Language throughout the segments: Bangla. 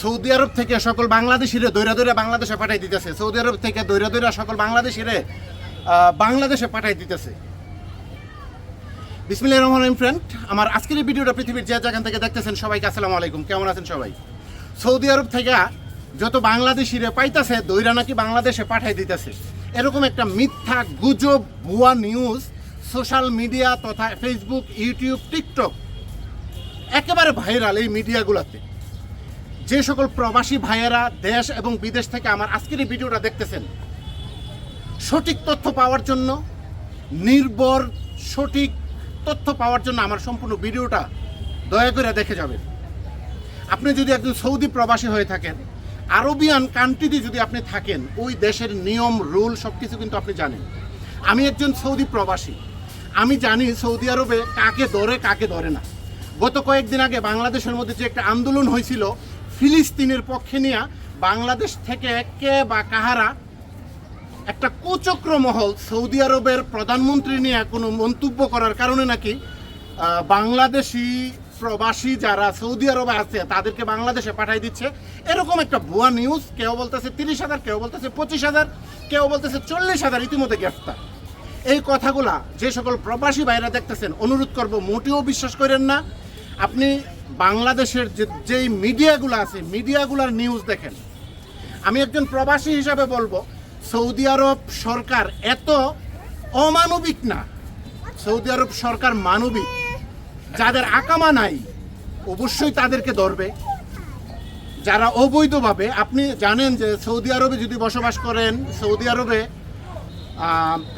সৌদি আরব থেকে সকল বাংলাদেশিরে দৈরা দৈরা বাংলাদেশে পাঠাই দিতেছে। সৌদি আরব থেকে দৈরা দৈরা সকল বাংলাদেশিরে বাংলাদেশে পাঠাই দিতেছে। বিসমিল্লাহির রহমানির রহিম ফ্রেন্ড আমার আজকের এই ভিডিওটা পৃথিবীর যে যেখান থেকে দেখতেছেন সবাইকে আসসালামু আলাইকুম। কেমন আছেন সবাই? সৌদি আরব থেকে যত বাংলাদেশিরে পাইতাছে, দৈরা নাকি বাংলাদেশে পাঠাই দিতেছে। এরকম একটা মিথ্যা গুজব, ভুয়া নিউজ সোশ্যাল মিডিয়া তথা ফেসবুক ইউটিউব টিকটক একেবারে ভাইরাল এই মিডিয়াগুলোতে যে সকল প্রবাসী ভাইয়েরা দেশ এবং বিদেশ থেকে আমার আজকের এই ভিডিওটা দেখতেছেন, সঠিক তথ্য পাওয়ার জন্য, নির্ভর সঠিক তথ্য পাওয়ার জন্য আমার সম্পূর্ণ ভিডিওটা দয়া করে দেখে যাবেন। আপনি যদি একজন সৌদি প্রবাসী হয়ে থাকেন, আরবিয়ান কান্ট্রিতে যদি আপনি থাকেন, ওই দেশের নিয়ম, রুল সব কিছু কিন্তু আপনি জানেন। আমি একজন সৌদি প্রবাসী। আমি জানি সৌদি আরবে কাকে ধরে কাকে ধরে না। গত কয়েকদিন আগে বাংলাদেশের মধ্যে যে একটা আন্দোলন হয়েছিল ফিলিস্তিনের পক্ষে নিয়ে বাংলাদেশ থেকে কে বা কাহারা একটা কুচক্র মহল সৌদি আরবের প্রধানমন্ত্রী নিয়ে কোনো মন্তব্য করার কারণে নাকি বাংলাদেশি প্রবাসী যারা সৌদি আরবে আছে, তাদেরকে বাংলাদেশে পাঠাই দিচ্ছে। এরকম একটা ভুয়া নিউজ কেউ বলতেছে তিরিশ হাজার, কেউ বলতেছে পঁচিশ হাজার, কেউ বলতেছে চল্লিশ হাজার ইতিমধ্যে গ্রেফতার। এই কথাগুলা যে সকল প্রবাসী ভাইরা দেখতেছেন, অনুরোধ করব মোটেও বিশ্বাস করেন না। আপনি বাংলাদেশের যে যেই মিডিয়াগুলো আছে, মিডিয়াগুলোর নিউজ দেখেন। আমি একজন প্রবাসী হিসাবে বলব, সৌদি আরব সরকার এত অমানবিক না। সৌদি আরব সরকার মানবিক। যাদের আকামা নাই, অবশ্যই তাদেরকে ধরবে। যারা অবৈধভাবে, আপনি জানেন যে সৌদি আরবে যদি বসবাস করেন, সৌদি আরবে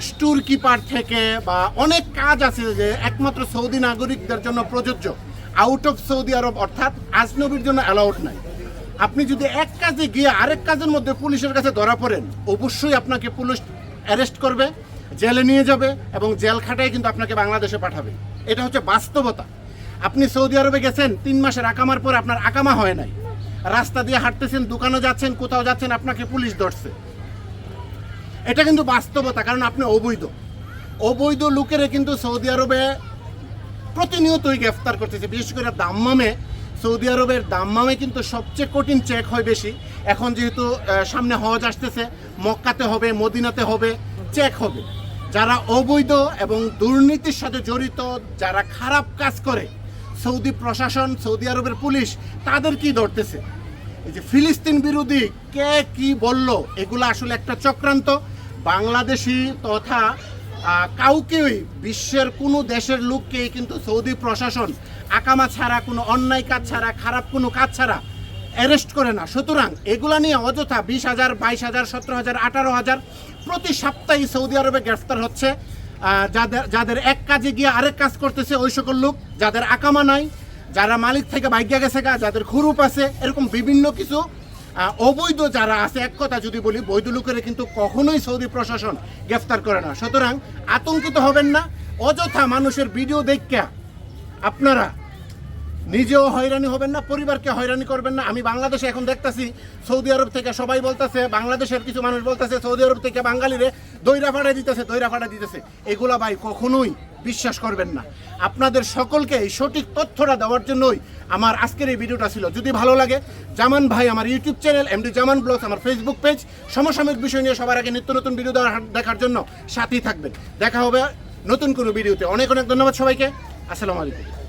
স্টোর কিপার থেকে বা অনেক কাজ আছে যে একমাত্র সৌদি নাগরিকদের জন্য প্রযোজ্য। আউট অফ সৌদি আরব, অর্থাৎ আজনবীর জন্য অ্যালাউড নাই। আপনি যদি এক কাজে গিয়ে আরেক কাজের মধ্যে পুলিশের কাছে ধরা পড়েন, অবশ্যই আপনাকে পুলিশ অ্যারেস্ট করবে, জেলে নিয়ে যাবে এবং জেল খাটায় কিন্তু আপনাকে বাংলাদেশে পাঠাবে। এটা হচ্ছে বাস্তবতা। আপনি সৌদি আরবে গেছেন, তিন মাসের আকামার পর আপনার আকামা হয় নাই। রাস্তা দিয়ে হাঁটতেছেন দোকানে যাচ্ছেন, কোথাও যাচ্ছেন, আপনাকে পুলিশ ধরছে। এটা কিন্তু বাস্তবতা, কারণ আপনি অবৈধ। অবৈধ লোকেরা কিন্তু সৌদি আরবে প্রতিনিয়তই গ্রেফতার করতেছে, বিশেষ করে দাম্মামে। সৌদি আরবের দাম্মামে কিন্তু সবচেয়ে কঠিন চেক হয় বেশি। এখন যেহেতু সামনে হজ আসতেছে, মক্কাতে হবে, মদিনাতে হবে চেক হবে। যারা অবৈধ এবং দুর্নীতির সাথে জড়িত, যারা খারাপ কাজ করে, সৌদি প্রশাসন, সৌদি আরবের পুলিশ, তাদের কি ধরতেছে? এই যে ফিলিস্তিন বিরোধী কে কি বলল, এগুলো আসলে একটা চক্রান্ত। বাংলাদেশি তথা কাউকেই বিশ্বের কোনো দেশের লোককেই কিন্তু সৌদি প্রশাসন আকামা ছাড়া, কোনো অন্যায় কাজ ছাড়া, খারাপ কোনো কাজ ছাড়া অ্যারেস্ট করে না। সুতরাং এগুলা নিয়ে অযথা বিশ হাজার, বাইশ হাজার, সতেরো হাজার, আঠারো হাজার প্রতি সপ্তাহে সৌদি আরবে গ্রেফতার হচ্ছে। যাদের যাদের এক কাজে গিয়ে আরেক কাজ করতেছে ওই সকল লোক, যাদের আকামা নাই, যারা মালিক থেকে বাইকিয়া গেছে গা, যাদের খুরুপ আছে, এরকম বিভিন্ন কিছু অবৈধ যারা আছে, এক কথা যদি বলি, বৈধ লোকেরা কিন্তু কখনোই সৌদি প্রশাসন গ্রেফতার করে না। সুতরাং আতঙ্কিত হবেন না। অযথা মানুষের ভিডিও দেখা আপনারা নিজেও হয়রানি হবেন না, পরিবারকে হয়রানি করবেন না। আমি বাংলাদেশে এখন দেখতাছি, সৌদি আরব থেকে সবাই বলতেছে, বাংলাদেশের কিছু মানুষ বলতেছে, সৌদি আরব থেকে বাঙালিরে দৈরা ফাড়া দিতেছে দৈরা ফাড়া দিতেছে। এগুলা ভাই কখনোই বিশ্বাস করবেন না। আপনাদের সকলকে এই সঠিক তথ্যটা দেওয়ার জন্যই আমার আজকের এই ভিডিওটা ছিল। যদি ভালো লাগে, জামান ভাই আমার YouTube channel MD Zaman blogs আমার ফেসবুক পেজ সমসাময়িক বিষয় নিয়ে সবার আগে নিত্য নতুন ভিডিও দেখার জন্য সাথেই থাকবেন। দেখা হবে নতুন কোনো ভিডিওতে অনেক অনেক ধন্যবাদ সবাইকে। আসসালামু আলাইকুম।